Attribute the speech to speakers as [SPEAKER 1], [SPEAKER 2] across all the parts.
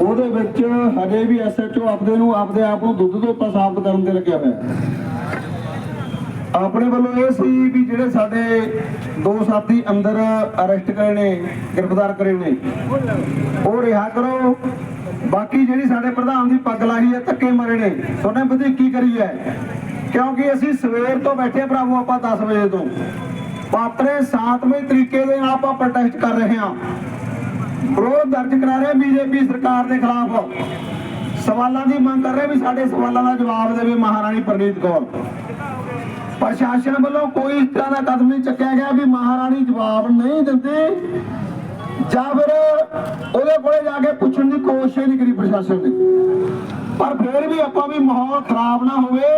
[SPEAKER 1] ਉਹਦੇ ਵਿੱਚ ਹਜੇ ਵੀ ਐਸਐਚਓ ਆਪਦੇ ਨੂੰ ਆਪਦੇ ਆਪ ਨੂੰ ਦੁੱਧ ਤੋਂ ਉੱਪਰ ਸਾਬਤ ਕਰਨ ਤੇ ਲੱਗਿਆ ਹੋਇਆ। ਆਪਣੇ ਵੱਲੋਂ ਇਹ ਸੀ ਵੀ ਜਿਹੜੇ ਸਾਡੇ ਦੋ ਸਾਥੀ ਅੰਦਰ ਅਰੈਸਟ ਕਰੇ ਨੇ, ਗ੍ਰਿਫਤਾਰ ਕਰੇ ਨੇ, ਉਹ ਰਿਹਾ ਕਰੋ। ਬਾਕੀ ਜਿਹੜੀ ਸਾਡੇ ਪ੍ਰਧਾਨ ਦੀ ਪੱਗ ਲਾਹੀ ਹੈ, ਧੱਕੇ ਮਾਰੇ ਨੇ। ਤੁਹਾਨੇ ਵਧੀਕੀ ਕਰੀ ਹੈ? ਕਿਉਂਕਿ ਅਸੀਂ ਸਵੇਰ ਤੋਂ ਬੈਠੇ ਭਰਾਵੋ, ਆਪਾਂ 10 ਵਜੇ ਤੋਂ। ਪਾਤਰੇ ਸਾਤਵੇਂ ਤਰੀਕੇ ਦੇ ਨਾਲ ਆਪਾਂ ਪ੍ਰੋਟੈਸਟ ਕਰ ਰਹੇ ਹਾਂ। ਵਿਰੋਧ ਦਰਜ ਕਰਾ ਰਹੇ ਬੀਜੇਪੀ ਸਰਕਾਰ ਦੇ ਖਿਲਾਫ। ਸਵਾਲਾਂ ਦੀ ਮੰਗ ਕਰ ਰਹੇ ਵੀ ਸਾਡੇ ਸਵਾਲਾਂ ਦਾ ਜਵਾਬ ਦੇਵੇ ਮਹਾਰਾਣੀ ਪ੍ਰਨੀਤ ਕੌਰ। ਪ੍ਰਸ਼ਾਸਨ ਵੱਲੋਂ ਕੋਈ ਇਸ ਤਰ੍ਹਾਂ ਦਾ ਕਦਮ ਨਹੀਂ ਚੱਕਿਆ ਗਿਆ ਵੀ ਮਹਾਰਾਣੀ ਜਵਾਬ ਨਹੀਂ ਦਿੰਦੇ ਜਾਂ ਫਿਰ ਉਹਦੇ ਕੋਲੇ ਜਾ ਕੇ ਪੁੱਛਣ ਦੀ ਕੋਸ਼ਿਸ਼ ਨਹੀਂ ਕਰੀ ਪ੍ਰਸ਼ਾਸਨ ਨੇ। ਪਰ ਫਿਰ ਵੀ ਆਪਾਂ ਵੀ ਮਾਹੌਲ ਖਰਾਬ ਨਾ ਹੋਵੇ।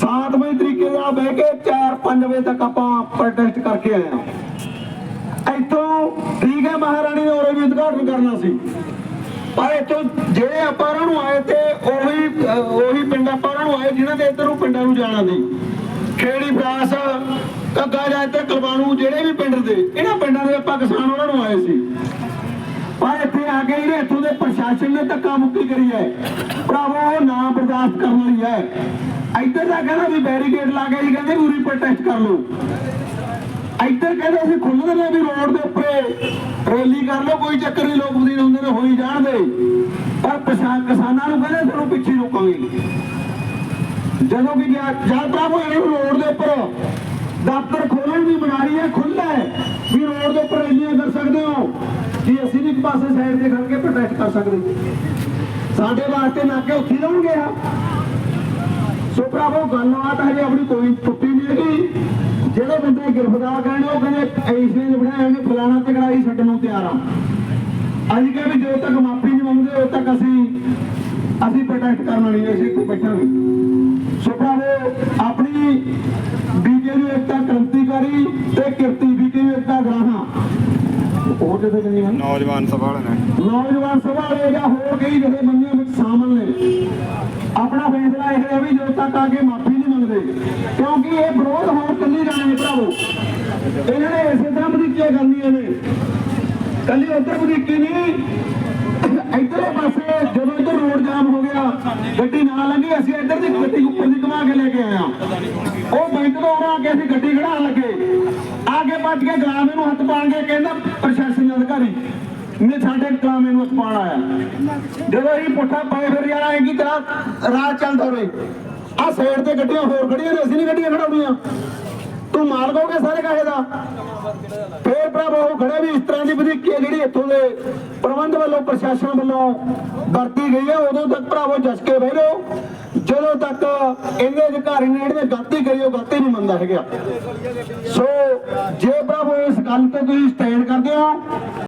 [SPEAKER 1] ਸਾਤਵੇਂ ਤਰੀਕੇ ਨਾਲ ਬਹਿ ਕੇ 4-5 ਵਜੇ ਤੱਕ ਆਪਾਂ ਪ੍ਰੋਟੈਸਟ ਕਰਕੇ ਆਏ ਹਾਂ। ਇੱਥੋਂ ਠੀਕ ਹੈ, ਮਹਾਰਾਣੀ ਨੇ ਉਰੇ ਵੀ ਉਦਘਾਟਨ ਕਰਨਾ ਸੀ। ਪਰ ਇੱਥੋਂ ਜਿਹੜੇ ਆਪਾਂ ਉਹਨਾਂ ਨੂੰ ਆਏ ਤੇ ਉਹੀ ਉਹੀ ਪਿੰਡ ਆਪਾਂ ਉਹਨਾਂ ਨੂੰ ਆਏ ਜਿਨ੍ਹਾਂ ਦੇ ਇੱਧਰੋਂ ਪਿੰਡਾਂ ਨੂੰ ਜਾਣਾ ਸੀ। ਖੇੜੀ ਫਰਾਸ ਕੱਗਾ ਜਾਂ ਇੱਧਰ ਕਲਵਾਣੂ, ਜਿਹੜੇ ਵੀ ਪਿੰਡ ਦੇ, ਇਹਨਾਂ ਪਿੰਡਾਂ ਦੇ ਆਪਾਂ ਕਿਸਾਨ ਉਹਨਾਂ ਨੂੰ ਆਏ ਸੀ। ਪਰ ਇੱਥੇ ਆ ਕੇ ਇਹਨੇ ਇੱਥੋਂ ਦੇ ਪ੍ਰਸ਼ਾਸਨ ਨੇ ਧੱਕਾ ਮੁੱਕੀ ਕਰੀ ਹੈ। ਭਰਾਵੋ, ਉਹ ਨਾ ਬਰਦਾਸ਼ਤ ਕਰਨ ਵਾਲੀ ਹੈ। ਇੱਧਰ ਦਾ ਕਹਿੰਦਾ ਵੀ ਬੈਰੀਕੇਡ ਲਾ ਕੇ ਜੀ, ਕਹਿੰਦੇ ਪੂਰੀ ਪ੍ਰੋਟੈਸਟ ਕਰ ਲਓ। ਇੱਧਰ ਕਹਿੰਦੇ ਅਸੀਂ ਖੁੱਲ੍ਹ ਦਿੰਦੇ ਵੀ ਰੋਡ ਦੇ ਉੱਪਰ। ਰੈਲੀ ਕਰ ਲਓ, ਕੋਈ ਚੱਕਰ ਨਹੀਂ, ਲੋਕ ਬਦੀਨ ਹੁੰਦੇ ਨੇ, ਹੋਈ ਜਾਣਦੇ। ਪਰ ਕਿਸਾਨ ਕਿਸਾਨਾਂ ਨੂੰ ਕਹਿੰਦੇ ਤੁਹਾਨੂੰ ਪਿੱਛੇ ਰੋਕਾਂਗੇ। ਜਦੋਂ ਕਿ ਜਦ ਜਦ ਪ੍ਰਾਪੋ ਰੋਡ ਦੇ ਉੱਪਰ। ਦਫ਼ਤਰ ਖੋਲਣ ਦੀ ਬਨਾਰੀ ਹੈ, ਖੁੱਲ੍ਹਾ ਹੈ। ਵੀ ਰੋਡ ਦੇ ਉੱਪਰ ਰੈਲੀਆਂ ਕਰ ਸਕਦੇ ਹੋ। ਕਿ ਅਸੀਂ ਵੀ ਇੱਕ ਪਾਸੇ ਸਾਈਡ ਤੇ ਖੜ ਕੇ ਪ੍ਰੋਟੈਸਟ ਕਰ ਸਕਦੇ। ਸਾਡੇ ਵਾਸਤੇ ਨਾਕੇ ਉੱਥੇ ਲਾਉਣਗੇ ਆ। ਸੋ ਭਰਾਵੋ, ਗੱਲਬਾਤ ਹਜੇ ਆਪਣੀ ਕੋਈ ਟੁੱਟੀ ਨਹੀਂ ਹੈਗੀ। ਜਿਹੜੇ ਬੰਦੇ ਗ੍ਰਿਫਤਾਰ ਕਰਨ ਉਹ ਕਹਿੰਦੇ ਐਸੇ ਨੇ ਬਣਾਇਆ ਨੇ ਫਲਾਣਾ ਤਕੜਾ ਹੀ ਛੱਡਣ ਨੂੰ ਤਿਆਰ ਆ। ਅੱਜ ਕੱਲ੍ਹ ਵੀ ਜਦੋਂ ਤੱਕ ਮਾਫੀ ਨਹੀਂ ਮੰਗਦੇ ਉਦੋਂ ਤੱਕ ਅਸੀਂ ਅਸੀਂ ਪ੍ਰੋਟੈਸਟ ਕਰਨ ਵਾਲੀ ਨਹੀਂ ਅਸੀਂ ਇੱਥੇ ਬੈਠਾਂਗੇ। ਸੋ ਭਾਵੇਂ ਆਪਣੀ ਬੀਜੇਪੀ ਇਕਤਾ ਕ੍ਰਾਂਤੀਕਾਰੀ ਤੇ ਕਿਰਤੀ ਬੀਜੇਪੀ ਇਕਤਾ ਗ੍ਰਾਹਾਂ। ਹੋਰ ਕਿਤੇ ਨਹੀਂ ਹਨ
[SPEAKER 2] ਨੌਜਵਾਨ ਸਭਾ ਵਾਲੇ ਨੇ।
[SPEAKER 1] ਨੌਜਵਾਨ ਸਭਾ ਵਾਲੇ ਜਾਂ ਹੋਰ ਕਈ ਜਿਹੜੇ ਬੰਦੇ ਵਿੱਚ ਸ਼ਾਮਲ ਨੇ। ਆਪਣਾ ਫੈਸਲਾ ਇਹ ਹੈ ਵੀ ਜਦੋਂ ਤੱਕ ਆ ਕੇ ਮਾਫੀ ਨਹੀਂ ਕਿਉਂਕਿ ਇਹ ਵਿਰੋਧ ਹੋਰ ਕੱਲੀ ਜਾਣੇ ਭਰਾਵੋ। ਇਹਨਾਂ ਨੇ ਇਸੇ ਤਰ੍ਹਾਂ ਵਧੀਕੀਆਂ ਕਰਨੀਆਂ ਨੇ। ਕੱਲੀ ਉੱਧਰ ਵਧੀਕੀ ਨਹੀਂ। ਇੱਧਰਲੇ ਪਾਸੇ ਜਦੋਂ ਇੱਧਰ ਰੋਡ ਜਾਮ ਹੋ ਗਿਆ, ਗੱਡੀ ਨਾ ਲੰਘੀ, ਅਸੀਂ ਇੱਧਰ ਦੀ ਗੱਡੀ ਉੱਪਰ ਦੀ ਘੁਮਾ ਕੇ ਲੈ ਕੇ ਆਏ ਆ ਉਹ ਬੈਂਕ ਤੋਂ ਆਉਣਾ ਕਿ ਅਸੀਂ ਗੱਡੀ ਖੜਾ ਲੱਗੇ। ਆਗੇ ਭੱਜ ਕੇ ਗਲਾਮੇ ਨੂੰ ਹੱਥ ਪਾ ਕੇ ਕਹਿੰਦਾ ਪ੍ਰਸ਼ਾਸਨ ਅਧਿਕਾਰੀ। ਨੇ ਸਾਡੇ ਗਲਾਮੇ ਨੂੰ ਹੱਥ ਆਇਆ। ਜਦੋਂ ਇਹ ਪੁੱਠਾ ਪਏ ਫਿਰ ਯਾਰ ਆਏ ਕੀ ਤਰ੍ਹਾਂ ਰਾਹ ਚੱਲਦਾ ਹੋਵੇ ਆ ਸਾਈਡ ਤੇ ਗੱਡੀਆਂ ਹੋਰ ਖੜੀਆਂ ਨੇ, ਅਸੀਂ ਨਹੀਂ ਗੱਡੀਆਂ ਖੜਾਉਣੀਆਂ। ਤੂੰ ਮਾਰ ਦੋਗੇ ਸਾਰੇ ਕਾਹੇ ਦਾ? ਫੇਰ ਪ੍ਰਭੂ ਖੜੇ ਵੀ ਇਸ ਤਰ੍ਹਾਂ ਦੀ ਵਧੀਕੀ ਜਿਹੜੀ ਇੱਥੋਂ ਦੇ ਪ੍ਰਬੰਧ ਵੱਲੋਂ ਪ੍ਰਸ਼ਾਸਨ ਵੱਲੋਂ ਵਰਤੀ ਗਈ ਹੈ, ਉਦੋਂ ਤੱਕ ਭਰਾਵੋ ਜਸਕੇ ਬਹਿ ਲਓ ਜਦੋਂ ਤੱਕ ਇਹਦੇ ਅਧਿਕਾਰੀ ਨੇ ਜਿਹੜੇ ਗਲਤੀ ਕਰੀ, ਉਹ ਗਲਤੀ ਨਹੀਂ ਮੰਨਦਾ ਹੈਗਾ। ਸੋ, ਜੇ ਪ੍ਰਭੂ ਇਸ ਗੱਲ ਤੇ ਤੁਸੀਂ ਸਟੈਂਡ ਕਰਦੇ ਹੋ